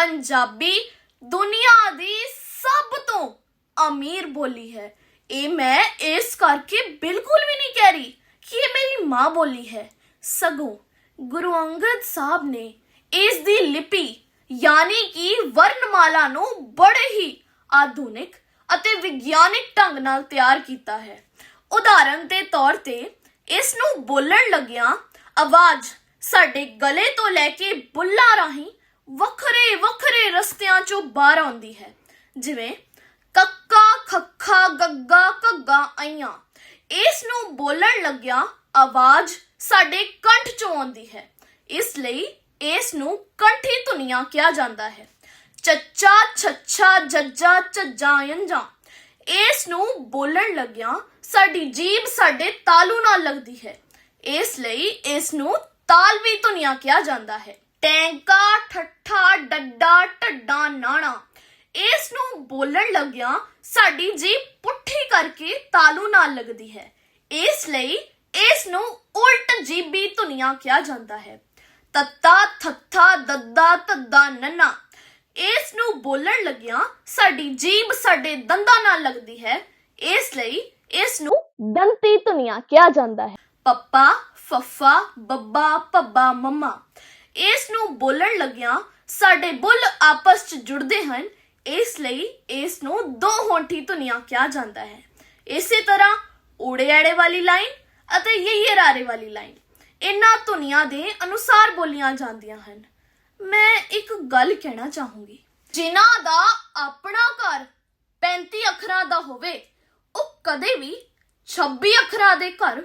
ਪੰਜਾਬੀ ਦੁਨੀਆ ਦੀ ਸਭ ਤੋਂ ਅਮੀਰ ਬੋਲੀ ਹੈ। ਇਹ ਮੈਂ ਇਸ ਕਰਕੇ ਬਿਲਕੁਲ ਵੀ ਨਹੀਂ ਕਹਿ ਰਹੀ ਕਿ ਇਹ ਮੇਰੀ ਮਾਂ ਬੋਲੀ ਹੈ। ਸਗੋਂ ਗੁਰੂ ਅੰਗਦ ਸਾਹਿਬ ਨੇ ਇਸ ਦੀ ਲਿਪੀ ਯਾਨੀ ਕਿ ਵਰਣਮਾਲਾ ਨੂੰ ਬੜੇ ਹੀ ਆਧੁਨਿਕ ਅਤੇ ਵਿਗਿਆਨਿਕ ਢੰਗ ਨਾਲ ਤਿਆਰ ਕੀਤਾ ਹੈ। ਉਦਾਹਰਨ ਦੇ ਤੌਰ ਤੇ ਇਸ ਨੂੰ ਬੋਲਣ ਲੱਗਿਆਂ ਆਵਾਜ਼ ਸਾਡੇ ਗਲੇ ਤੋਂ ਲੈ ਕੇ ਬੁੱਲਾਂ ਰਾਹੀਂ ਵੱਖਰੇ ਵੱਖਰੇ ਰਸਤਿਆਂ ਚੋਂ ਬਾਹਰ ਆਉਂਦੀ ਹੈ। ਜਿਵੇਂ, ਕੱਕਾ, ਖੱਖਾ, ਗੱਗਾ, ਘੱਗਾ ਆਈਆਂ ਇਸ ਨੂੰ ਬੋਲਣ ਲੱਗਿਆ ਆਵਾਜ਼ ਸਾਡੇ ਕੰਠ ਚੋਂ ਆਉਂਦੀ ਹੈ। ਇਸ ਲਈ ਇਸ ਨੂੰ ਕੰਠੀ ਧੁਨੀਆਂ ਕਿਹਾ ਜਾਂਦਾ ਹੈ। ਚੱਚਾ, ਛੱਛਾ, ਜੱਜਾ, ਝੱਜਾ ਅੰਜਾਂ ਇਸ ਨੂੰ ਬੋਲਣ ਲੱਗਿਆਂ ਸਾਡੀ ਜੀਬ ਸਾਡੇ ਤਾਲੂ ਨਾਲ ਲੱਗਦੀ ਹੈ। ਇਸ ਲਈ ਇਸ ਨੂੰ ਤਾਲਵੀ ਧੁਨੀਆਂ ਕਿਹਾ ਜਾਂਦਾ ਹੈ। ਟੈਂਕਾ ਠੱਠਾ, ਡੱਡਾ, ਢੱਡਾ, ਨਾਣਾ। ਇਸ ਨੂੰ ਬੋਲਣ ਲੱਗਿਆਂ ਸਾਡੀ ਜੀਭ ਪੁੱਠੀ ਕਰਕੇ ਤਾਲੂ ਨਾਲ ਲੱਗਦੀ ਹੈ। ਇਸ ਲਈ ਇਸ ਨੂੰ ਉਲਟ ਜੀਬੀ ਧੁਨੀਆਂ ਕਿਹਾ ਜਾਂਦਾ ਹੈ। ਤੱਤਾ, ਥੱਥਾ, ਦੱਦਾ, ਧੱਦਾ, ਨੰਨਾ। ਇਸ ਨੂੰ ਬੋਲਣ ਲੱਗਿਆਂ ਸਾਡੀ ਜੀਭ ਸਾਡੇ ਦੰਦਾਂ ਨਾਲ ਲੱਗਦੀ ਹੈ। ਇਸ ਲਈ ਇਸ ਨੂੰ ਦੰਤੀ ਧੁਨੀਆਂ ਕਿਹਾ ਜਾਂਦਾ ਹੈ। ਪੱਪਾ, ਫੱਫਾ, ਬੱਬਾ ਪੱਬਾ ਮੰਮਾ। ਇਸ ਨੂੰ ਬੋਲਣ ਲੱਗਿਆਂ ਸਾਡੇ ਬੁੱਲ ਆਪਸ 'ਚ ਜੁੜਦੇ ਹਨ, ਇਸ ਲਈ ਇਸ ਨੂੰ ਦੋ ਹੋਂਠੀ ਧੁਨੀਆਂ ਕਿਹਾ ਜਾਂਦਾ ਹੈ। ਇਸੇ ਤਰ੍ਹਾਂ ਊੜੇ ਆੜੇ ਵਾਲੀ ਲਾਈਨ ਅਤੇ ਯਈਏ ਰਾਰੇ ਵਾਲੀ ਲਾਈਨ ਇਹਨਾਂ ਧੁਨੀਆਂ ਦੇ ਅਨੁਸਾਰ ਬੋਲੀਆਂ ਜਾਂਦੀਆਂ ਹਨ। ਮੈਂ ਇੱਕ ਗੱਲ ਕਹਿਣਾ ਚਾਹੂੰਗੀ। ਜਿਨ੍ਹਾਂ ਦਾ ਆਪਣਾ ਘਰ 35 ਅੱਖਰਾਂ ਦਾ ਹੋਵੇ, ਉਹ ਕਦੇ ਵੀ 26 ਅੱਖਰਾਂ ਦੇ ਘਰ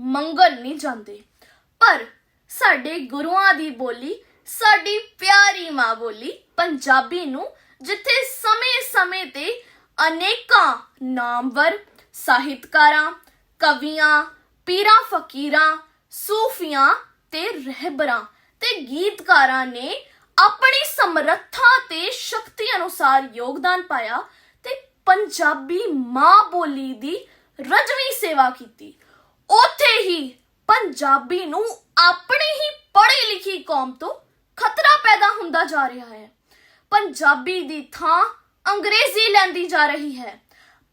ਮੰਗਲ ਨਹੀਂ ਜਾਂਦੇ। ਪਰ ਸਾਡੇ ਗੁਰੂਆਂ ਦੀ ਬੋਲੀ, ਸਾਡੀ ਪਿਆਰੀ ਮਾਂ ਬੋਲੀ, ਪੰਜਾਬੀ ਨੂੰ ਜਿੱਥੇ ਸਮੇਂ-ਸਮੇਂ ਤੇ ਅਨੇਕਾਂ ਨਾਮਵਰ, ਸਾਹਿਤਕਾਰਾਂ, ਕਵੀਆਂ, ਪੀਰਾਂ ਫਕੀਰਾਂ, ਸੂਫੀਆਂ ਤੇ ਰਹਿਬਰਾਂ ਤੇ ਗੀਤਕਾਰਾਂ ਨੇ ਆਪਣੀ ਸਮਰੱਥਾ ਤੇ ਸ਼ਕਤੀ ਅਨੁਸਾਰ ਯੋਗਦਾਨ ਪਾਇਆ ਤੇ ਪੰਜਾਬੀ ਮਾਂ ਬੋਲੀ ਦੀ ਰਜਵੀ ਸੇਵਾ ਕੀਤੀ। ਉੱਥੇ ਹੀ ਪੰਜਾਬੀ ਨੂੰ ਆਪਣੀ ਹੀ ਪੜ੍ਹੀ ਲਿਖੀ ਕੌਮ ਤੋਂ ਖਤਰਾ ਪੈਦਾ ਹੁੰਦਾ ਜਾ ਰਿਹਾ ਹੈ। ਪੰਜਾਬੀ ਦੀ ਥਾਂ ਅੰਗਰੇਜ਼ੀ ਲੈਂਦੀ ਜਾ ਰਹੀ ਹੈ।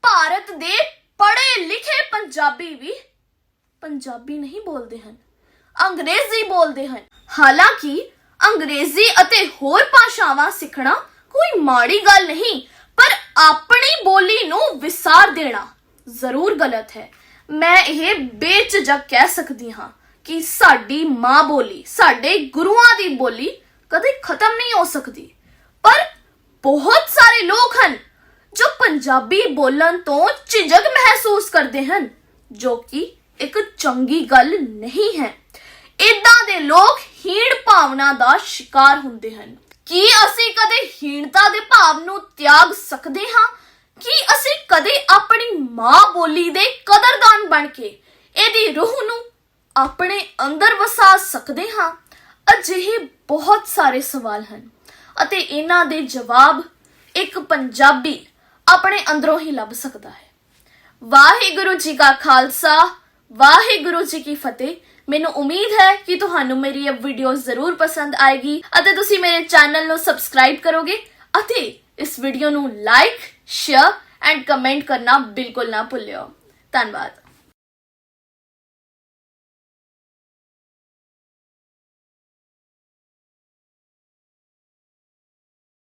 ਭਾਰਤ ਦੇ ਪੜ੍ਹੇ ਲਿਖੇ ਪੰਜਾਬੀ ਵੀ ਪੰਜਾਬੀ ਨਹੀਂ ਬੋਲਦੇ ਹਨ, ਅੰਗਰੇਜ਼ੀ ਬੋਲਦੇ ਹਨ। ਹਾਲਾਂਕਿ ਅੰਗਰੇਜ਼ੀ ਅਤੇ ਹੋਰ ਭਾਸ਼ਾਵਾਂ ਸਿੱਖਣਾ ਕੋਈ ਮਾੜੀ ਗੱਲ ਨਹੀਂ, ਪਰ ਆਪਣੀ ਬੋਲੀ ਨੂੰ ਵਿਸਾਰ ਦੇਣਾ ਜ਼ਰੂਰ ਗਲਤ ਹੈ। ਮੈਂ ਇਹ ਬੇਝਿਜਕ ਕਹਿ ਸਕਦੀ ਹਾਂ ਕਿ ਸਾਡੀ ਮਾਂ ਬੋਲੀ, ਸਾਡੇ ਗੁਰੂਆਂ ਦੀ ਬੋਲੀ ਕਦੇ ਖਤਮ ਨਹੀਂ ਹੋ ਸਕਦੀ। ਪਰ ਬਹੁਤ ਸਾਰੇ ਲੋਕ ਹਨ ਜੋ ਪੰਜਾਬੀ ਬੋਲਣ ਤੋਂ ਝਿਜਕ ਮਹਿਸੂਸ ਕਰਦੇ ਹਨ, ਜੋ ਕਿ ਇੱਕ ਚੰਗੀ ਗੱਲ ਨਹੀਂ ਹੈ। ਇਦਾਂ ਦੇ ਲੋਕ ਹੀਣ ਭਾਵਨਾ ਦਾ ਸ਼ਿਕਾਰ ਹੁੰਦੇ ਹਨ। ਕੀ ਅਸੀਂ ਕਦੇ ਹੀਣਤਾ ਦੇ ਭਾਵ ਨੂੰ ਤਿਆਗ ਸਕਦੇ ਹਾਂ? ਕੀ ਅਸੀਂ ਕਦੇ ਆਪਣੀ ਮਾਂ ਬੋਲੀ ਦੇ ਕਦਰਦਾਨ ਬਣ ਕੇ ਇਹਦੀ ਰੂਹ ਨੂੰ ਆਪਣੇ ਅੰਦਰ ਵਸਾ ਸਕਦੇ ਹਾਂ? ਅਜਿਹੇ ਬਹੁਤ ਸਾਰੇ ਸਵਾਲ ਹਨ। ਅਤੇ ਇਹਨਾਂ ਦੇ ਜਵਾਬ ਇੱਕ ਪੰਜਾਬੀ ਆਪਣੇ ਅੰਦਰੋਂ ਹੀ ਲੱਭ ਸਕਦਾ ਹੈ। ਵਾਹਿਗੁਰੂ ਜੀ ਕਾ ਖਾਲਸਾ, ਵਾਹਿਗੁਰੂ ਜੀ ਕੀ ਫਤਿਹ। ਮੈਨੂੰ ਉਮੀਦ ਹੈ ਕਿ ਤੁਹਾਨੂੰ ਮੇਰੀ ਇਹ ਵੀਡੀਓ ਜ਼ਰੂਰ ਪਸੰਦ ਆਏਗੀ ਅਤੇ ਤੁਸੀਂ ਮੇਰੇ ਚੈਨਲ ਨੂੰ ਸਬਸਕ੍ਰਾਈਬ ਕਰੋਗੇ ਅਤੇ ਇਸ ਵੀਡੀਓ ਨੂੰ ਲਾਈਕ ਸ਼ੇਅਰ ਐਂਡ ਕਮੈਂਟ ਕਰਨਾ ਬਿਲਕੁਲ ਨਾ ਭੁੱਲਿਓ। ਧੰਨਵਾਦ।